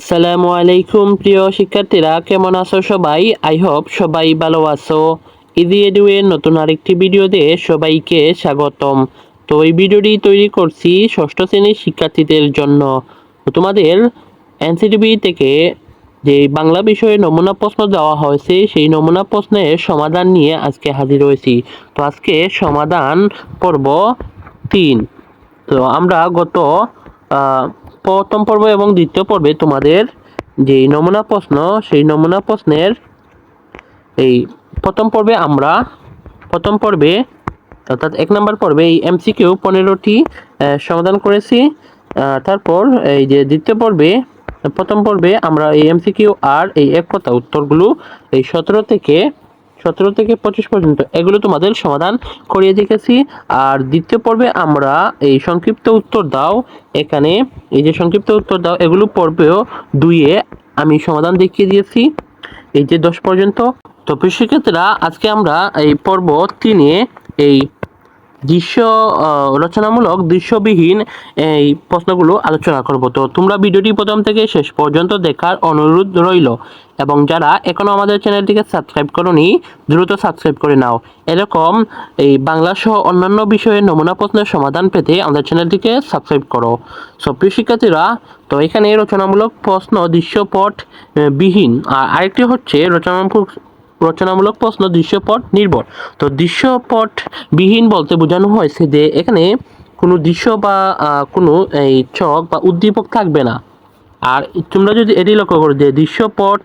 আসসালামু আলাইকুম, প্রিয় শিক্ষার্থীরা, কেমন আছো সবাই? আই হোপ সবাই ভালো আছো। ইজি এডুয়ের নতুন আরেকটি ভিডিওতে সবাইকে স্বাগতম। তো এই ভিডিওটি তৈরি করছি ষষ্ঠ শ্রেণির শিক্ষার্থীদের জন্য। তোমাদের এনসিটিভি থেকে যে বাংলা বিষয়ে নমুনা প্রশ্ন দেওয়া হয়েছে, সেই নমুনা প্রশ্নের সমাধান নিয়ে আজকে হাজির হয়েছি। তো আজকে সমাধান পর্ব তিন। তো আমরা গত প্রথম পর্ব এবং দ্বিতীয় পর্বে তোমাদের যে নমুনা প্রশ্ন, সেই নমুনা প্রশ্নের এই প্রথম পর্বে আমরা, প্রথম পর্বে অর্থাৎ এক নম্বর পর্বে এই এমসিকিউ পনেরোটি সমাধান করেছি। তারপর এই যে দ্বিতীয় পর্বে, প্রথম পর্বে আমরা এই এমসিকিউ আর এই এক কথা উত্তরগুলো এই সতেরো থেকে সতেরো থেকে পঁচিশ পর্যন্ত। এগুলো তোমাদের সমাধান করিয়ে দেখেছি। আর দ্বিতীয় পর্বে আমরা এই সংক্ষিপ্ত উত্তর দাও। এখানে এই যে সংক্ষিপ্ত উত্তর দাও, এগুলো পর্বেও দুইয়ে আমি সমাধান দেখিয়ে দিয়েছি। এই যে দশ পর্যন্ত। তো শিক্ষার্থীরা আজকে আমরা এই পর্ব তিনে এই দৃশ্য রচনামূলক, দৃশ্যবিহীন এই প্রশ্নগুলো আলোচনা করব। তো তোমরা ভিডিওটি প্রথম থেকে শেষ পর্যন্ত দেখার অনুরোধ রইল এবং যারা এখনও আমাদের চ্যানেলটিকে সাবস্ক্রাইব করনি, দ্রুত সাবস্ক্রাইব করে নাও। এরকম এই বাংলা সহ অন্যান্য বিষয়ে নমুনা প্রশ্নের সমাধান পেতে আমাদের চ্যানেলটিকে সাবস্ক্রাইব করো। সব প্রিয় শিক্ষার্থীরা, তো এখানে রচনামূলক প্রশ্ন, দৃশ্যপট বিহীন। আর আরেকটি হচ্ছে রচনামূলক রচনামূলক প্রশ্ন দৃশ্যপট নির্ভর। তো দৃশ্যপট বিহীন বলতে বোঝানো হয়েছে যে এখানে কোনো দৃশ্য বা কোনো, এই চক বা উদ্দীপক থাকবে না। আর তোমরা যদি এটি লক্ষ্য করো যে দৃশ্যপট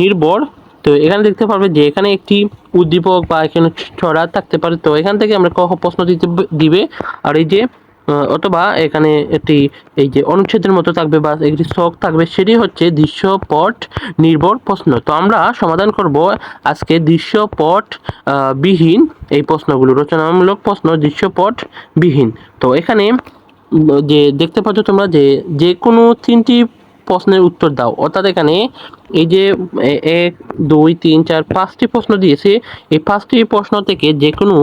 নির্ভর, তো এখানে দেখতে পারবে যে এখানে একটি উদ্দীপক বা এখানে ছড়া থাকতে পারে। তো এখান থেকে আমরা কখ প্রশ্ন দিতে দিবে। আর এই যে অথবা এখানে একটি এই যে অনুচ্ছেদের মতো থাকবে বা একটি শখ থাকবে, সেটি হচ্ছে দৃশ্যপট নির্ভর প্রশ্ন। তো আমরা সমাধান করব আজকে দৃশ্যপট বিহীন এই প্রশ্নগুলো, রচনামূলক প্রশ্ন, দৃশ্যপট বিহীন। তো এখানে যে দেখতে পাচ্ছ তোমরা যে যে কোনো তিনটি প্রশ্নের উত্তর দাও। অর্থাৎ এখানে এই যে এক, দুই, তিন, চার, পাঁচটি প্রশ্ন দিয়েছে। এই পাঁচটি প্রশ্ন থেকে যে কোনো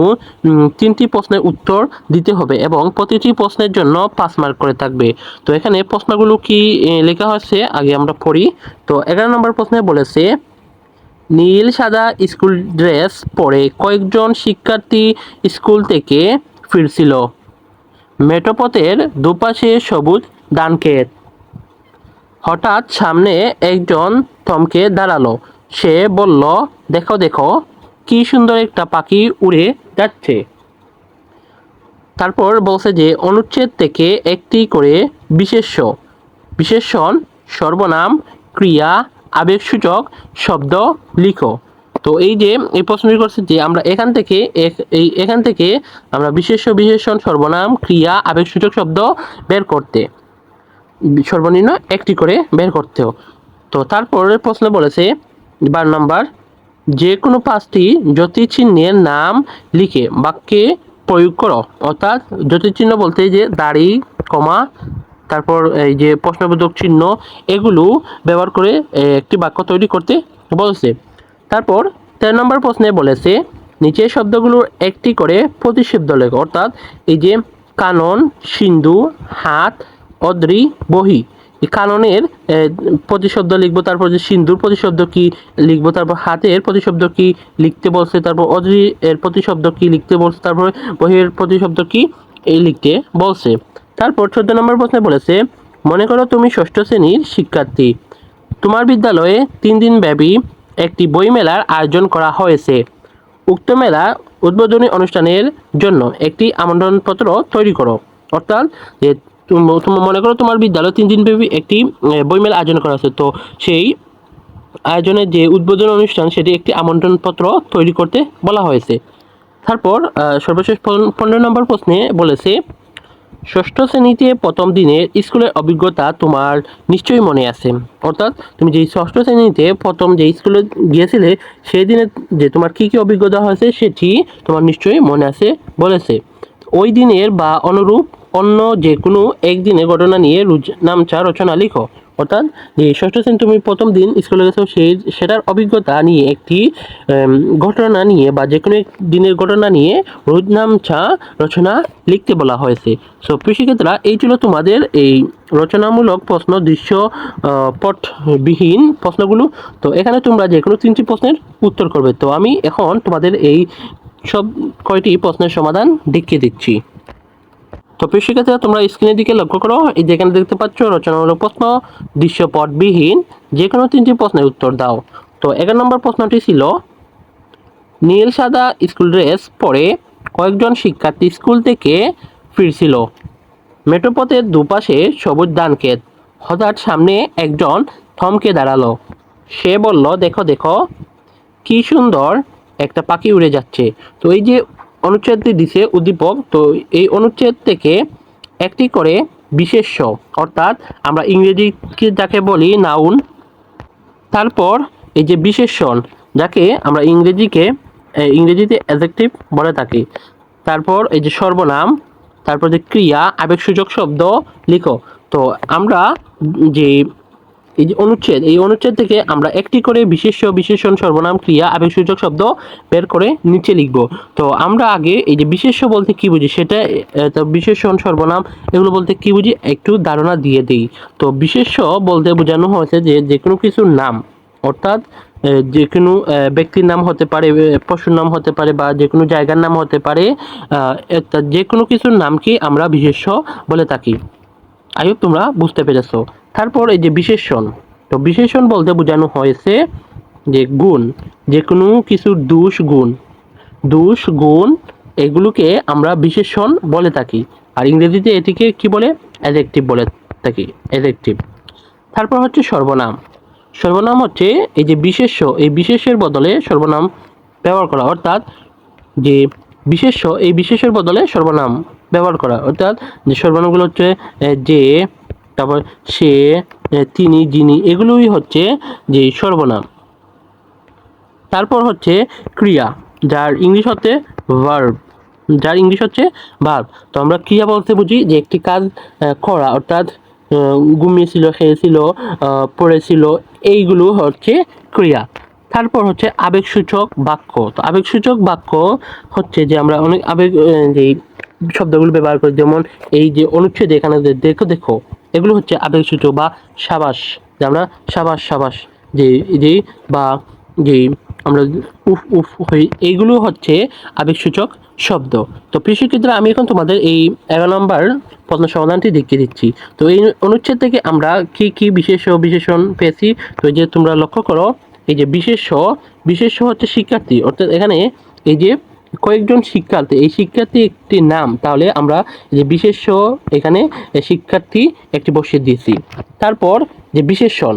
তিনটি প্রশ্নের উত্তর দিতে হবে এবং প্রতিটি প্রশ্নের জন্য পাঁচ মার্ক করে থাকবে। তো এখানে প্রশ্নগুলো কি লেখা হয়েছে? আগে আমরা পড়ি। তো এগারো নম্বর প্রশ্নে বলেছে, নীল সাদা স্কুল ড্রেস পরে কয়েকজন শিক্ষার্থী স্কুল থেকে ফিরছিল। মেঠোপথের দুপাশে সবুজ ধানক্ষেত হঠাৎ সামনে একজন থমকে দাঁড়াল। সে বলল, দেখো দেখো, কি সুন্দর একটা পাখি উড়ে যাচ্ছে। তারপর বলছে যে, অনুচ্ছেদ থেকে একটি করে বিশেষ্য। বিশেষণ সর্বনাম, ক্রিয়া, আবেগসূচক শব্দ লিখো। তো এই যে, এই প্রশ্নটি করছে যে, আমরা এখান থেকে এই এখান থেকে আমরা বিশেষ্য বিশেষণ সর্বনাম, ক্রিয়া, আবেগসূচক শব্দ বের করতে সর্বনিম্ন একটি করে বের করতে করতেও তো তারপরের প্রশ্ন বলেছে, বার নাম্বার, যে কোনো পাঁচটি জ্যোতিচিহ্নের নাম লিখে বাক্যে প্রয়োগ করো। অর্থাৎ জ্যোতিচিহ্ন বলতে যে দাড়ি, কমা, তারপর এই যে প্রশ্নবোধক চিহ্ন, এগুলো ব্যবহার করে একটি বাক্য তৈরি করতে বলছে। তারপর তেরো নম্বর প্রশ্নে বলেছে, নিচে শব্দগুলোর একটি করে প্রতিশব্দ লেখো। অর্থাৎ এই যে কানন, সিন্ধু, হাত অদ্রি বহি। কাননের প্রতিশব্দ লিখব, তারপর যে সিন্ধুর প্রতিশব্দ কি লিখব, তারপর হাতের প্রতিশব্দ কি লিখতে বলছে, তারপর অদ্রি এর প্রতিশব্দ কি লিখতে বলছে, তারপর বহির প্রতিশব্দ কি এই লিখতে বলছে। তারপর চোদ্দ নম্বর প্রশ্নে বলেছে, মনে করো তুমি ষষ্ঠ শ্রেণির শিক্ষার্থী। তোমার বিদ্যালয়ে তিন দিন ব্যাপী একটি বইমেলার আয়োজন করা হয়েছে। উক্ত মেলা উদ্বোধনী অনুষ্ঠানের জন্য একটি আমন্ত্রণপত্র তৈরি করো। অর্থাৎ মনে করো তোমার বিদ্যালয়ে তিন দিন ব্যাপী একটি বইমেলা আয়োজন করা হয়েছে। তো সেই আয়োজনের যে উদ্বোধন অনুষ্ঠান, সেটি একটি আমন্ত্রণপত্র তৈরি করতে বলা হয়েছে। তারপর সর্বশেষ পনেরো নম্বর প্রশ্নে বলেছে, ষষ্ঠ শ্রেণীতে প্রথম দিনের স্কুলের অভিজ্ঞতা তোমার নিশ্চয়ই মনে আছে। অর্থাৎ তুমি যে ষষ্ঠ শ্রেণীতে প্রথম যে স্কুলে গিয়েছিলে, সেই দিনে যে তোমার কী কী অভিজ্ঞতা হয়েছে, সেটি তোমার নিশ্চয়ই মনে আছে বলেছে। ওই দিনের বা অনুরূপ অন্য যে কোনো একদিনের ঘটনা নিয়ে রুজ নামচা রচনা লিখো। অর্থাৎ যে ষষ্ঠ শ্রেণি তুমি প্রথম দিন স্কুলে গেছো সেই সেটার অভিজ্ঞতা নিয়ে একটি ঘটনা নিয়ে বা যে কোনো এক দিনের ঘটনা নিয়ে রোজনামচা রচনা লিখতে বলা হয়েছে। সো কৃষিক্ষেত্রা এই ছিল তোমাদের এই রচনামূলক প্রশ্ন, দৃশ্য পটবিহীন প্রশ্নগুলো। তো এখানে তোমরা যে কোনো তিনটি প্রশ্নের উত্তর করবে। তো আমি এখন তোমাদের এই সব কয়টি প্রশ্নের সমাধান দেখিয়ে দিচ্ছি। তো প্রিয় তোমরা স্ক্রিনের দিকে লক্ষ্য করো, এই যেখানে দেখতে পাচ্ছ, রচনামূলক প্রশ্ন, দৃশ্যপটবিহীন যে কোনো তিনটি প্রশ্নের উত্তর দাও। তো এগারো নম্বর প্রশ্নটি ছিল, নীল সাদা স্কুল ড্রেস পরে কয়েকজন শিক্ষার্থী স্কুল থেকে ফিরছিল। মেট্রোপথের দুপাশে সবুজ ধানক্ষেত হঠাৎ সামনে একজন থমকে দাঁড়াল। সে বলল, দেখো দেখো, কি সুন্দর একটা পাখি উড়ে যাচ্ছে। তো এই যে অনুচ্ছেদটি দিছে উদ্দীপক। তো এই অনুচ্ছেদ থেকে একটি করে বিশেষ্য, অর্থাৎ আমরা ইংরেজিকে যাকে বলি নাউন তারপর এই যে বিশেষণ, যাকে আমরা ইংরেজিকে ইংরেজিতে অ্যাডজেক্টিভ বলে থাকি। তারপর এই যে সর্বনাম, তারপর যে ক্রিয়া, আবেগসূচক শব্দ, লিখো। তো আমরা যে এই যে অনুচ্ছেদ, এই অনুচ্ছেদ থেকে আমরা একটি করে বিশেষ্য বিশেষণ সর্বনাম, ক্রিয়া আবেগসূচক শব্দ বের করে নিচে লিখব। তো আমরা আগে এই যে বিশেষ্য বলতে কি বুঝি, সেটা তো বিশেষণ সর্বনাম, এগুলো বলতে কি বুঝি, একটু ধারণা দিয়ে দিই। তো বিশেষ্য বলতে বোঝানো হয়েছে যে যে কোনো কিছুর নাম, অর্থাৎ যে কোনো ব্যক্তির নাম হতে পারে পশুর নাম হতে পারে বা যে কোনো জায়গার নাম হতে পারে যে কোনো কিছুর নামকে আমরা বিশেষ্য বলে থাকি। হোপ তোমরা বুঝতে পেরেছ। তারপর এই যে বিশেষণ, তো বিশেষণ বলতে বোঝানো হয়েছে যে গুণ, যে কোনো কিছুর দোষ গুণ দোষ গুণ এগুলোকে আমরা বিশেষণ বলে থাকি। আর ইংরেজিতে এটিকে কি বলে? অ্যাডজেক্টিভ বলে থাকি অ্যাডজেক্টিভ তারপর হচ্ছে সর্বনাম। সর্বনাম হচ্ছে এই যে বিশেষ্য এই বিশেষের বদলে সর্বনাম ব্যবহার করা, অর্থাৎ যে বিশেষ্য এই বিশেষের বদলে সর্বনাম ব্যবহার করা, অর্থাৎ যে সর্বনামগুলো হচ্ছে যে তারপর সে তিনি, যিনি, এগুলোই হচ্ছে যে সর্বনাম। তারপর হচ্ছে ক্রিয়া, যার ইংলিশ হচ্ছে ভার্ব যার ইংলিশ হচ্ছে ভার্ব তো আমরা ক্রিয়া বলতে বুঝি যে একটি কাজ করা, অর্থাৎ ঘুমিয়েছিল, খেয়েছিল পড়েছিল, এইগুলো হচ্ছে ক্রিয়া। তারপর হচ্ছে আবেগসূচক বাক্য। তো আবেগসূচক বাক্য হচ্ছে যে আমরা অনেক আবেগ যে শব্দগুলো ব্যবহার করি, যেমন এই যে অনুচ্ছেদ এখানে দেখো দেখো এগুলো হচ্ছে আবেগসূচক বা সাবাস, যে আমরা সাবাস সাবাস, যে যে বা যে আমরা উফ উফ হই এইগুলো হচ্ছে আবেগসূচক শব্দ। তো প্রিয় শিক্ষিতরা আমি এখন তোমাদের এই এগারো নম্বর প্রশ্ন সমাধানটি দেখিয়ে দিচ্ছি। তো এই অনুচ্ছেদ থেকে আমরা কি কি বিশেষ বিশেষণ পেয়েছি? তো যে তোমরা লক্ষ্য করো, এই যে বিশেষ বিশেষ হচ্ছে শিক্ষার্থী। অর্থাৎ এখানে এই যে কয়েকজন শিক্ষার্থী, এই শিক্ষার্থী একটি নাম, তাহলে আমরা যে বিশেষ্য এখানে শিক্ষার্থী একটি বসিয়ে দিয়েছি। তারপর যে বিশেষণ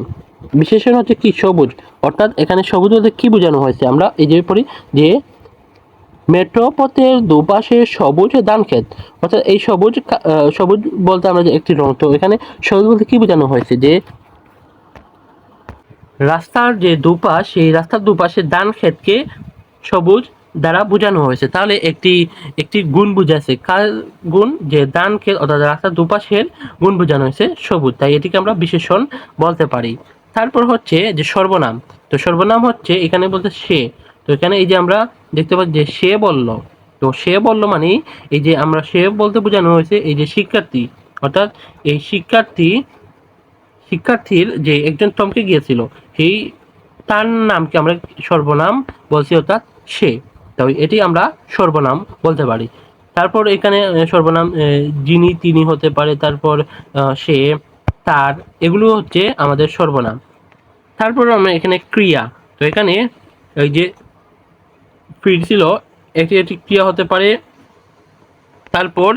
বিশেষণ হচ্ছে কি? সবুজ। অর্থাৎ এখানে সবুজ বলতে কি বোঝানো হয়েছে? আমরা এই যে পড়ি যে মেট্রো পথের দুপাশে সবুজ ধান ক্ষেত অর্থাৎ এই সবুজ সবুজ বলতে আমরা যে একটি রং তো এখানে সবুজ বলতে কি বোঝানো হয়েছে? যে রাস্তার যে দুপাশ, সেই রাস্তার দুপাশে ধান ক্ষেতকে সবুজ দ্বারা বোঝানো হয়েছে। তাহলে একটি একটি গুণ বুঝাচ্ছে। কার গুণ? যে ধান ক্ষেত অর্থাৎ রাস্তার দুপাশের গুণ বোঝানো হয়েছে, সবুজ। তাই এটিকে আমরা বিশেষণ বলতে পারি। তারপর হচ্ছে যে সর্বনাম। তো সর্বনাম হচ্ছে এখানে বলতে সে। তো এখানে এই যে আমরা দেখতে পাচ্ছি যে সে বলল। তো সে বলল মানে এই যে আমরা সে বলতে বোঝানো হয়েছে এই যে শিক্ষার্থী। অর্থাৎ এই শিক্ষার্থী, শিক্ষার্থীর যে একজন থমকে গিয়েছিল, সেই তার নামকে আমরা সর্বনাম বলছি অর্থাৎ সে। তো এটি আমরা সর্বনাম বলতে পারি। তারপর এখানে সর্বনাম যিনি তিনি হতে পারে, তারপর সে, তার, এগুলো হচ্ছে আমাদের সর্বনাম। তারপর আমরা এখানে ক্রিয়া, তো এখানে এই যে ফিরছিল একটি একটি ক্রিয়া হতে পারে। তারপর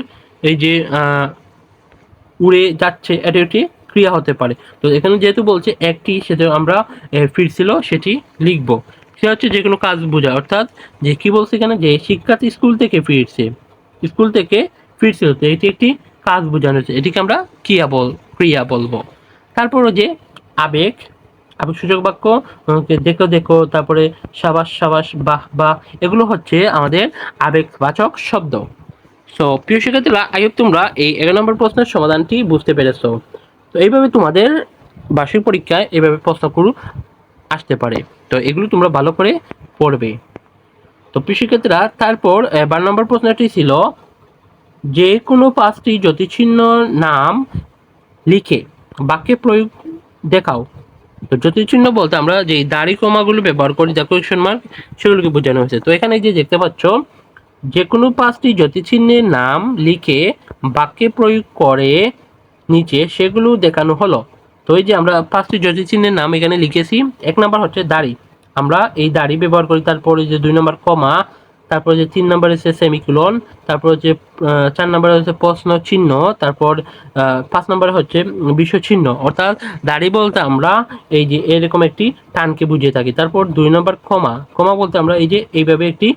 এই যে উড়ে যাচ্ছে, এটি একটি ক্রিয়া হতে পারে। তো এখানে যেহেতু বলছে একটি সেটা আমরা ফিরছিল সেটি লিখব। সে হচ্ছে যে কোনো কাজ বোঝায় অর্থাৎ যে কি বলছে এখানে? যে শিক্ষার্থী স্কুল থেকে ফিরছে। স্কুল থেকে ফিরছে তো এটি একটি কাজ বোঝানো হচ্ছে। এটিকে আমরা ক্রিয়া বল, ক্রিয়া বলব। তারপরও যে আবেগ আবেগ সূচক বাক্য দেখো দেখো, তারপরে সাবাস সাবাস, বাহ বাহ, এগুলো হচ্ছে আমাদের আবেগবাচক শব্দ। সো প্রিয় শিক্ষার্থীরা হোপ তোমরা এই এগারো নম্বর প্রশ্নের সমাধানটি বুঝতে পেরেছ। তো এইভাবে তোমাদের বার্ষিক পরীক্ষায় এভাবে প্রশ্নগুলো আসতে পারে। তো এগুলো তোমরা ভালো করে পড়বে। তো কৃষিক্ষেত্রা, তারপর বারো নম্বর প্রশ্নটি ছিল, যে কোনো পাঁচটি জ্যোতিচিহ্ন নাম লিখে বাক্যে প্রয়োগ দেখাও। তো জ্যোতিচিহ্ন বলতে আমরা যে দাড়ি কমাগুলো ব্যবহার করি, যা কোয়েশন মার্ক সেগুলোকে বোঝানো হয়েছে। তো এখানে যে দেখতে পাচ্ছ, যে কোনো পাঁচটি জ্যোতিচিহ্নের নাম লিখে বাক্যে প্রয়োগ করে নিচে সেগুলো দেখানো হলো। তো এই যে আমরা পাঁচটি জ্যোতিচিহ্নের নাম এখানে লিখেছি। এক নাম্বার হচ্ছে দাড়ি। আমরা এই দাড়ি ব্যবহার করি, তারপরে যে দুই নম্বর কমা, তারপরে যে তিন নম্বর হচ্ছে সেমিকুলন, তারপর হচ্ছে চার নম্বরে হচ্ছে প্রশ্ন চিহ্ন, তারপর পাঁচ নম্বরে হচ্ছে বিশ্ব চিহ্ন অর্থাৎ দাড়ি বলতে আমরা এই যে এরকম একটি টানকে বুঝিয়ে থাকি। তারপর দুই নম্বর কমা। কমা বলতে আমরা এই যে এইভাবে একটি,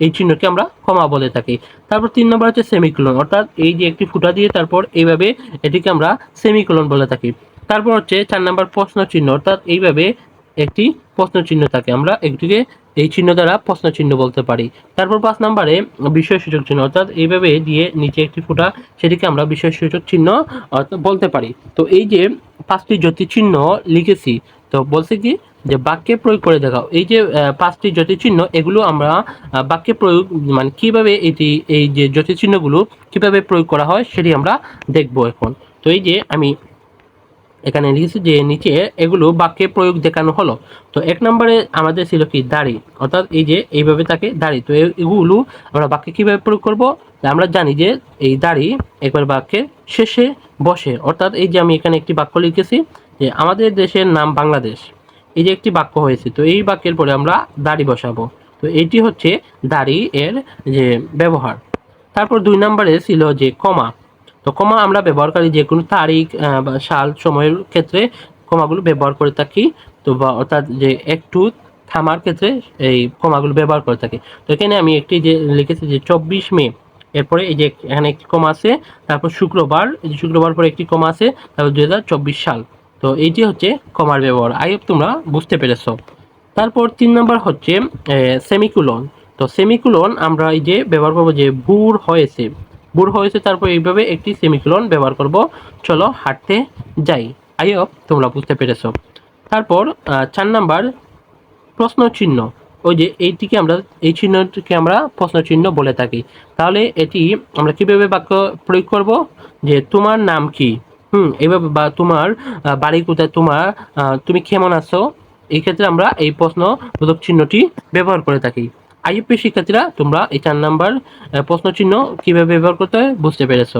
এই চিহ্নকে আমরা কমা বলে থাকি। তারপর তিন নম্বর হচ্ছে সেমিকোলন। অর্থাৎ এই যে একটি ফুটা দিয়ে তারপর এইভাবে এটিকে আমরা সেমিকোলন বলে থাকি। তারপর হচ্ছে চার নাম্বার প্রশ্ন চিহ্ন, অর্থাৎ এইভাবে একটি প্রশ্ন চিহ্ন থাকে। আমরা একটিকে এই চিহ্ন দ্বারা প্রশ্ন চিহ্ন বলতে পারি। তারপর পাঁচ নাম্বারে বিষয় সূচক চিহ্ন, অর্থাৎ এইভাবে দিয়ে নিচে একটি ফুটা সেটিকে আমরা বিষয় সূচক চিহ্ন বলতে পারি। তো এই যে পাঁচটি জ্যোতি চিহ্ন লিখেছি, তো বলছে কি যে বাক্যে প্রয়োগ করে দেখাও। এই যে পাঁচটি জ্যোতিচিহ্ন এগুলো আমরা বাক্যে প্রয়োগ মানে কীভাবে এটি, এই যে জ্যোতিচিহ্নগুলো কীভাবে প্রয়োগ করা হয় সেটি আমরা দেখব এখন। তো এই যে আমি এখানে লিখেছি যে নিচে এগুলো বাক্যে প্রয়োগ দেখানো হলো। তো এক নম্বরে আমাদের ছিল কি? দাড়ি। অর্থাৎ এই যে এইভাবে থাকে দাড়ি। তো এগুলো আমরা বাক্যে কীভাবে প্রয়োগ করব? আমরা জানি যে এই দাড়ি একবার বাক্যের শেষে বসে। অর্থাৎ এই যে আমি এখানে একটি বাক্য লিখেছি যে আমাদের দেশের নাম বাংলাদেশ। এই যে একটি বাক্য হয়েছে, তো এই বাক্যের পরে আমরা দাড়ি বসাবো। তো এইটি হচ্ছে দাড়ি এর যে ব্যবহার। তারপর দুই নম্বরে ছিল যে কমা। তো কমা আমরা ব্যবহারকারী যে কোনো তারিখ বা সাল, সময়ের ক্ষেত্রে কমাগুলো ব্যবহার করে থাকি। তো বা অর্থাৎ যে একটু থামার ক্ষেত্রে এই কমাগুলো ব্যবহার করে থাকি। তো এখানে আমি একটি যে লিখেছি যে চব্বিশ মে, এরপরে এই যে এখানে একটি কমা আছে, তারপর শুক্রবার, এই যে শুক্রবার পরে একটি কমা আছে, তারপর দু হাজার চব্বিশ সাল। তো এইটি হচ্ছে কমার ব্যবহার। আই হোপ তোমরা বুঝতে পেরেছ। তারপর তিন নম্বর হচ্ছে সেমিকুলন। তো সেমিকুলন আমরা এই যে ব্যবহার করব যে বুর হয়েছে। বুর হয়েছে, তারপর এইভাবে একটি সেমিকুলন ব্যবহার করব। চলো হাঁটতে যাই। আই হোপ তোমরা বুঝতে পেরেছ। তারপর চার নাম্বার প্রশ্ন চিহ্ন ওই যে এইটিকে আমরা, এই চিহ্নটিকে আমরা প্রশ্ন চিহ্ন বলে থাকি। তাহলে এটি আমরা কীভাবে বাক্য প্রয়োগ করব? যে তোমার নাম কি? হুম, এইভাবে বা তোমার বাড়ি কোথায়? তোমার তুমি কেমন আছো? এই ক্ষেত্রে আমরা এই প্রশ্ন বোধক চিহ্নটি ব্যবহার করে থাকি। আইএপি শিক্ষার্থীরা, তোমরা এই চার নাম্বার প্রশ্ন চিহ্ন কীভাবে ব্যবহার করতে হয় বুঝতে পেরেছ।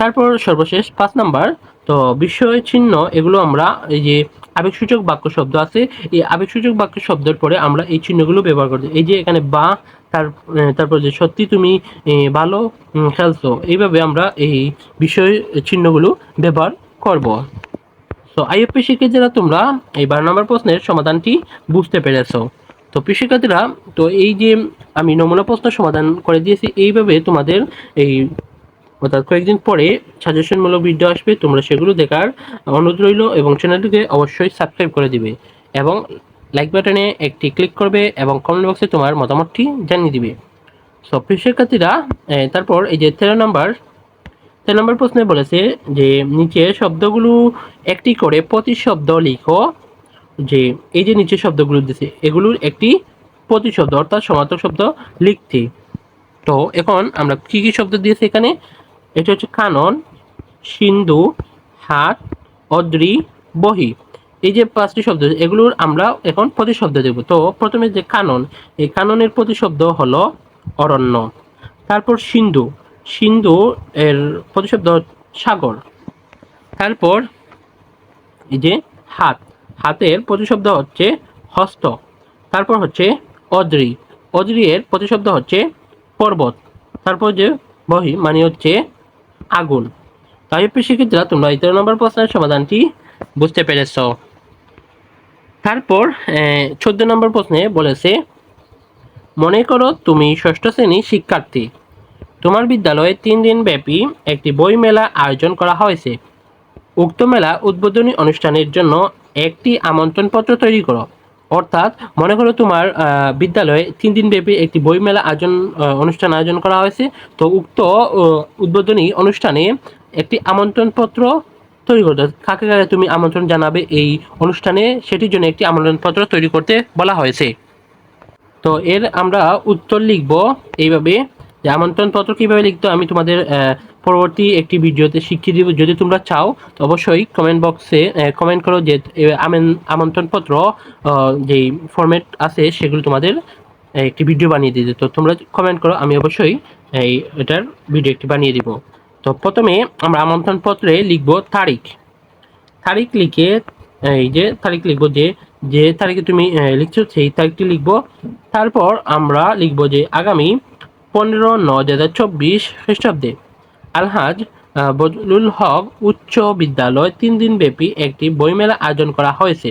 তারপর সর্বশেষ পাঁচ নাম্বার, তো বিষয় চিহ্ন, এগুলো আমরা এই যে আবেগসূচক বাক্য শব্দ আছে, এই আবেগসূচক বাক্য শব্দের পরে আমরা এই চিহ্নগুলো ব্যবহার করতে এই যে এখানে বা, তার তারপর যে সত্যি তুমি ভালো খেলছো, এইভাবে আমরা এই বিষয় চিহ্নগুলো ব্যবহার করব। তো আইএফপি শিক্ষার্থীরা, তোমরা এই বারো নম্বর প্রশ্নের সমাধানটি বুঝতে পেরেছ। তো প্রিয় শিক্ষার্থীরা তো এই যে আমি নমুনা প্রশ্ন সমাধান করে দিয়েছি, এইভাবে তোমাদের এই অর্থাৎ কয়েকদিন পরে সাজেশনমূলক ভিডিও আসবে, তোমরা সেগুলো দেখার অনুরোধ রইল এবং চ্যানেলটিকে অবশ্যই সাবস্ক্রাইব করে দিবে এবং লাইক বাটনে একটি ক্লিক করবে এবং কমেন্ট বক্সে তোমার মতামতটি জানিয়ে দিবে। সো প্রিয় শিক্ষার্থীরা তারপর এই যে তেরো নম্বর তেরো নম্বর প্রশ্নে বলেছে যে নিচে শব্দগুলো একটি করে প্রতি শব্দ লিখো। যে এই যে নিচে শব্দগুলো দিছে, এগুলোর একটি প্রতিশব্দ অর্থাৎ সমার্থক শব্দ লিখতে। তো এখন আমরা কি কি শব্দ দিয়েছি এখানে? এটা হচ্ছে কানন, সিন্ধু, হাত, অদ্রি, বহি। এই যে পাঁচটি শব্দ, এগুলোর আমরা এখন প্রতিশব্দ দেব। তো প্রথমে যে কানন, এই কাননের প্রতিশব্দ হলো অরণ্য। তারপর সিন্ধু সিন্ধু এর প্রতিশব্দ সাগর। তারপর এই যে হাত হাতের প্রতিশব্দ হচ্ছে হস্ত। তারপর হচ্ছে অদ্রি। অদ্রি প্রতিশব্দ হচ্ছে পর্বত। তারপর যে বহি মানে হচ্ছে আগুন। তাই শিক্ষার্থীরা, তোমরা এই তেরো নম্বর প্রশ্নের সমাধানটি বুঝতে পেরেছ। তারপর চোদ্দ নম্বর প্রশ্নে বলেছে, মনে করো তুমি ষষ্ঠ শ্রেণির শিক্ষার্থী। তোমার বিদ্যালয়ে তিন দিন ব্যাপী একটি বই মেলা আয়োজন করা হয়েছে। উক্ত মেলা উদ্বোধনী অনুষ্ঠানের জন্য একটি আমন্ত্রণপত্র তৈরি করো। অর্থাৎ মনে করো তোমার বিদ্যালয়ে তিন দিন ব্যাপী একটি বইমেলা আয়োজন অনুষ্ঠান আয়োজন করা হয়েছে। তো উক্ত উদ্বোধনী অনুষ্ঠানে একটি আমন্ত্রণপত্র তৈরি করতে। কাকে কাকে তুমি আমন্ত্রণ জানাবে এই অনুষ্ঠানে, সেটির জন্য একটি আমন্ত্রণপত্র তৈরি করতে বলা হয়েছে। তো এর আমরা উত্তর লিখব এইভাবে যে, আমন্ত্রণপত্র কীভাবে লিখতে আমি তোমাদের পরবর্তী একটি ভিডিওতে শিখিয়ে দিব। যদি তোমরা চাও, তো অবশ্যই কমেন্ট বক্সে কমেন্ট করো যে আমেন- আমন্ত্রণপত্র যেই ফরম্যাট আছে, সেগুলো তোমাদের একটি ভিডিও বানিয়ে দিতে। তো তোমরা কমেন্ট করো, আমি অবশ্যই এই, এটার ভিডিও একটি বানিয়ে দিব। তো প্রথমে আমরা আমন্ত্রণপত্রে লিখব তারিখ। তারিখ লিখে, এই যে, তারিখ লিখব যে যে তারিখে তুমি লিখছো, সেই তারিখটি লিখব। তারপর আমরা লিখব যে, আগামী পনেরো নয় দু হাজার চব্বিশ খ্রিস্টাব্দে। আলহাজ বজলুল হক উচ্চ বিদ্যালয় তিন দিন ব্যাপী একটি বইমেলা আয়োজন করা হয়েছে।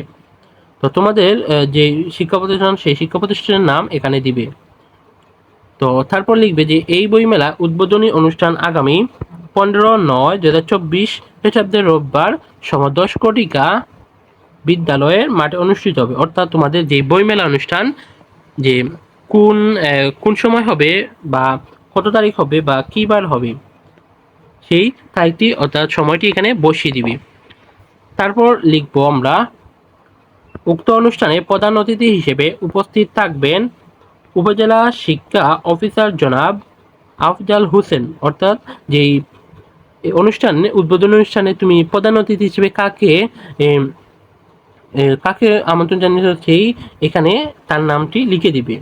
তো তোমাদের যে শিক্ষা প্রতিষ্ঠান সেই শিক্ষা প্রতিষ্ঠানের নাম এখানে দিবে। তো তারপর লিখবে যে, এই বইমেলা উদ্বোধনী অনুষ্ঠান আগামী পনেরো নয় দু হাজার চব্বিশ খ্রিস্টাব্দের রোববার সময় দশ কোটিকা বিদ্যালয়ের মাঠে অনুষ্ঠিত হবে। অর্থাৎ তোমাদের যে বইমেলা অনুষ্ঠান, যে কোন কোন সময় হবে বা কত তারিখ হবে বা কী বার হবে সেই তারিখটি অর্থাৎ সময়টি এখানে বসিয়ে দিবি। তারপর লিখব আমরা, উক্ত অনুষ্ঠানে প্রধান অতিথি হিসেবে উপস্থিত থাকবেন উপজেলা শিক্ষা অফিসার জনাব আফজাল হোসেন। অর্থাৎ যেই অনুষ্ঠানে, উদ্বোধন অনুষ্ঠানে তুমি প্রধান অতিথি হিসেবে কাকে কাকে আমন্ত্রণ জানিয়েছ সেই এখানে তার নামটি লিখে দিবে।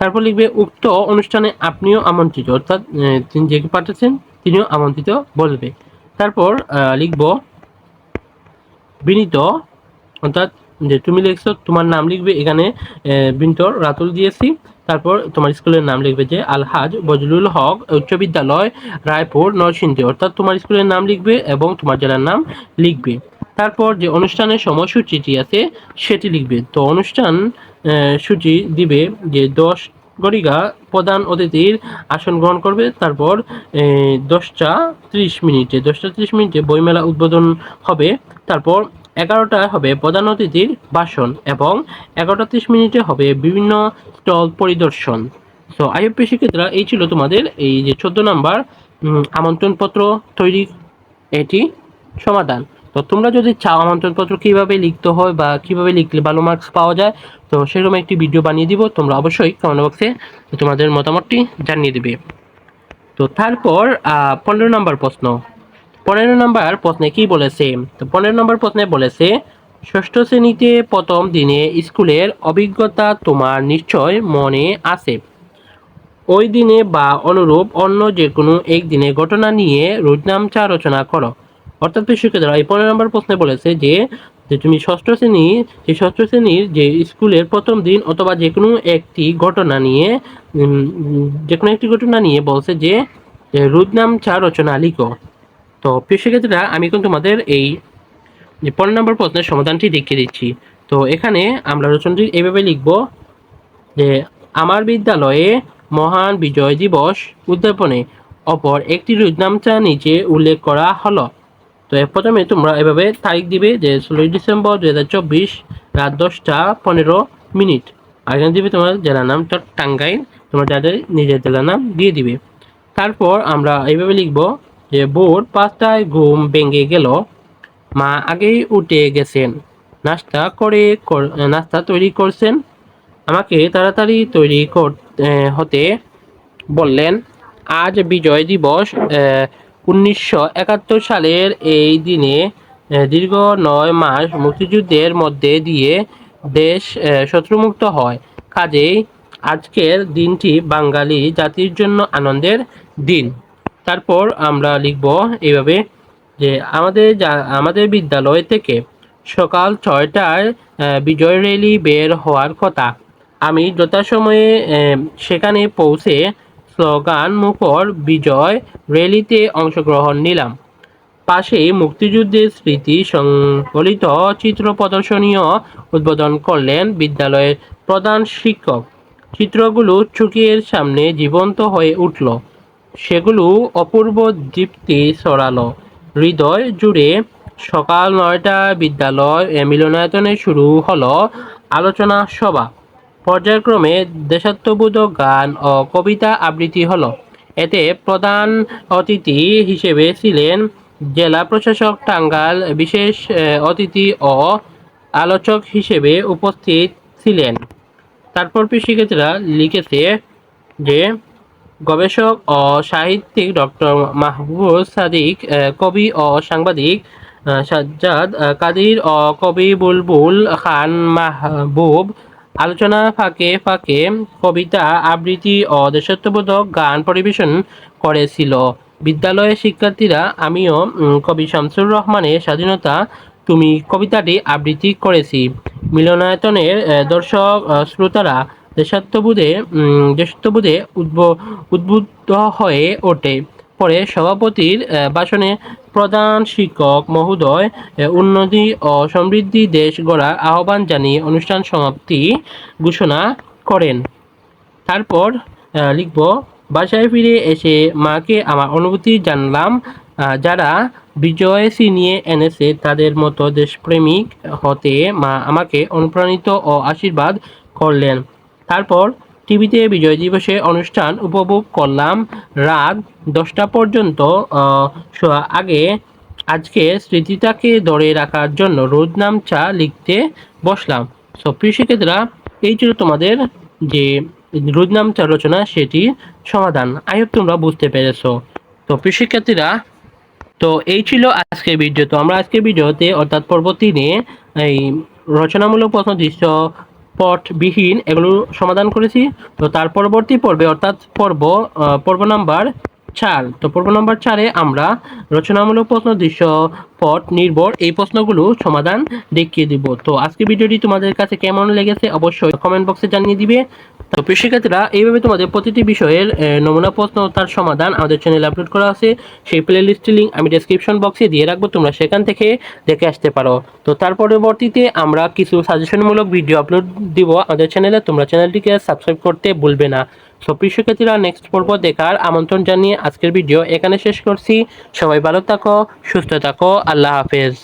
তারপর লিখবে, উক্ত অনুষ্ঠানে আপনিও আমন্ত্রিত। অর্থাৎ তিনি যে পাঠাচ্ছেন? তিনিও আমন্ত্রিত বলবে। তারপর লিখব বিনীত অর্থাৎ যে তুমি লিখছো তোমার নাম লিখবে এখানে আহ, বিনীত রাতুল দিয়েছি। তারপর তোমার স্কুলের নাম লিখবে যে আলহাজ বজলুল হক উচ্চ বিদ্যালয় রায়পুর নরসিংদী। অর্থাৎ তোমার স্কুলের নাম লিখবে এবং তোমার জেলার নাম লিখবে। তারপর যে অনুষ্ঠানের সময়সূচিটি আছে সেটি লিখবে। তো অনুষ্ঠান সূচি দিবে যে দশ গরিগা প্রধান অতিথির আসন গ্রহণ করবে। তারপর দশটা ত্রিশ মিনিটে, দশটা ত্রিশ মিনিটে বইমেলা উদ্বোধন হবে। তারপর, এগারোটা হবে প্রধান অতিথির ভাষণ এবং এগারোটা ত্রিশ মিনিটে হবে বিভিন্ন স্টল পরিদর্শন। সো আইএফপি শিক্ষার্থীরা এই ছিল তোমাদের এই যে চোদ্দ নাম্বার আমন্ত্রণপত্র তৈরি এটি সমাধান। তো তোমরা যদি চাও আমন্ত্রণপত্র কীভাবে লিখতে হয় বা কীভাবে লিখলে ভালো মার্কস পাওয়া যায়, তো সেরকম একটি ভিডিও বানিয়ে দিব। তোমরা অবশ্যই কমেন্ট বক্সে তোমাদের মতামতটি জানিয়ে দেবে। তো তারপর পনেরো নম্বর প্রশ্ন। পনেরো নম্বর প্রশ্নে কি বলেছে? তো পনেরো নম্বর প্রশ্নে বলেছে, ষষ্ঠ শ্রেণীতে প্রথম দিনে স্কুলের অভিজ্ঞতা তোমার নিশ্চয় মনে আছে। ওই দিনে বা অনুরূপ অন্য যে কোনো এক দিনে ঘটনা নিয়ে রোজনামচা রচনা করো। অর্থাৎ শিক্ষকরা এই পনেরো নম্বর প্রশ্নে বলেছে যে যে তুমি ষষ্ঠ শ্রেণি, সেই ষষ্ঠ শ্রেণির যে স্কুলের প্রথম দিন অথবা যে কোনো একটি ঘটনা নিয়ে যে কোনো একটি ঘটনা নিয়ে বলছে যে রোজনামচা রচনা লিখো। তো প্রিয় শিক্ষার্থীরা আমি এখন তোমাদের এই যে পনেরো নম্বর প্রশ্নের সমাধানটি দেখিয়ে দিচ্ছি। তো এখানে আমরা রচনাটি এইভাবে লিখব যে, আমার বিদ্যালয়ে মহান বিজয় দিবস উদ্যাপনে অপর একটি রোজনামচা নিচে উল্লেখ করা হলো। তো এর প্রথমে তোমরা এভাবে তারিখ দিবে যে ষোলোই ডিসেম্বর দু হাজার চব্বিশ রাত দশটা পনেরো মিনিট। আর এখানে দিবে তোমার জেলার নাম তো টাঙ্গাইল। তোমরা যাদের নিজের জেলার নাম দিয়ে দিবে। তারপর আমরা এইভাবে লিখব যে ভোর পাঁচটায় ঘুম ভেঙে গেল। মা আগেই উঠে গেছেন। নাস্তা করে নাস্তা তৈরি করছেন। আমাকে তাড়াতাড়ি তৈরি করতে হতে বললেন, আজ বিজয় দিবস উনিশশো একাত্তর সালের এই দিনে দীর্ঘ নয় মাস মুক্তিযুদ্ধের মধ্যে দিয়ে দেশ শত্রুমুক্ত হয়। কাজেই আজকের দিনটি বাঙালি জাতির জন্য আনন্দের দিন। তারপর আমরা লিখব এইভাবে যে, আমাদের আমাদের বিদ্যালয় থেকে সকাল ছয়টায় বিজয় র্যালি বের হওয়ার কথা। আমি যথাসময়ে সেখানে পৌঁছে স্লোগান মুখর বিজয় র্যালিতে অংশগ্রহণ নিলাম। পাশেই মুক্তিযুদ্ধের স্মৃতি সংবলিত চিত্র প্রদর্শনীয় উদ্বোধন করলেন বিদ্যালয়ের প্রধান শিক্ষক। চিত্রগুলো চোখের সামনে জীবন্ত হয়ে উঠল। সেগুলো অপূর্ব দীপ্তি ছড়ালো। হৃদয় জুড়ে সকাল নয়টা বিদ্যালয় মিলনায়তনে শুরু হলো আলোচনা সভা। পর্যায়ক্রমে দেশাত্মবোধক গান ও কবিতা আবৃত্তি হলো। এতে প্রধান অতিথি হিসেবে ছিলেন জেলা প্রশাসক টাঙ্গাল, বিশেষ অতিথি ও আলোচক হিসেবে উপস্থিত ছিলেন। তারপর শিক্ষার্থীরা লিখেছে যে, গবেষক ও সাহিত্যিক ডক্টর মাহবুব সাদিক কবি ও সাংবাদিক সাজ্জাদ কাদির ও কবি বুলবুল খান মাহবুব আলোচনা ফাঁকে ফাঁকে কবিতা, আবৃত্তি ও দেশাত্মবোধক গান পরিবেশন করেছিল। বিদ্যালয়ের শিক্ষার্থীরা, আমিও কবি শামসুর রহমানের স্বাধীনতা, তুমি কবিতাটি আবৃত্তি করেছি। মিলনায়তনের দর্শক শ্রোতারা দেশাত্মবোধে দেশাত্মবোধে উদ্ব, উদ্বুদ্ধ হয়ে ওঠে। পরে সভাপতির ভাষণে প্রধান শিক্ষক মহোদয় উন্নতি ও সমৃদ্ধি দেশ গড়ার আহ্বান জানিয়ে অনুষ্ঠান সমাপ্তি ঘোষণা করেন। তারপর লিখব, বাসায় ফিরে এসে মাকে আমার অনুভূতি জানলাম যারা বিজয় ছিনিয়ে এনেছে তাদের মতো দেশপ্রেমিক হতে মা আমাকে অনুপ্রাণিত ও আশীর্বাদ করলেন। তারপর টিভিতে বিজয় দিবসে অনুষ্ঠান উপভোগ করলাম রাত দশটা পর্যন্ত আগে আজকে স্মৃতিটাকে ধরে রাখার জন্য রোজ নাম চা লিখতে বসলাম। সো প্রিয় শিক্ষার্থীরা, এই ছিল তোমাদের যে রোজনাম চা রচনা, সেটি সমাধান। আই হোপ তোমরা বুঝতে পেরেছ। তো প্রিয় শিক্ষার্থীরা, তো এই ছিল আজকের ভিডিও। তো আমরা আজকের ভিডিওতে, অর্থাৎ পর্ব তিনে এই রচনামূলক প্রশ্ন, দৃশ্য পটবিহীন এগুলো সমাধান করেছি। তো তার পরবর্তী পর্বে অর্থাৎ পর্ব পর্ব নাম্বার চার। তো পর্ব নাম্বার চারে আমরা রচনামূলক প্রশ্ন, দৃশ্য, পট, নির্ভর এই প্রশ্নগুলো সমাধান দেখিয়ে দিব। তো আজকে ভিডিওটি তোমাদের কাছে কেমন লেগেছে অবশ্যই কমেন্ট বক্সে জানিয়ে দিবে। তো শিক্ষার্থীরা, এইভাবে তোমাদের প্রতিটি বিষয়ের নমুনা প্রশ্ন তার সমাধান আমাদের চ্যানেলে আপলোড করা আছে। সেই প্লে লিস্টের লিঙ্ক আমি ডেসক্রিপশন বক্সে দিয়ে রাখব, তোমরা সেখান থেকে দেখে আসতে পারো। তো তার পরবর্তীতে আমরা কিছু সাজেশনমূলক ভিডিও আপলোড দিব আমাদের চ্যানেলে তোমরা চ্যানেলটিকে সাবস্ক্রাইব করতে ভুলবে না। সো প্রিয় নেক্সট পর্ব দেখার আমন্ত্রণ জানিয়ে আজকের ভিডিও এখানে শেষ করছি। সবাই ভালো থাকো, সুস্থ থাকো, আল্লাহ হাফেজ।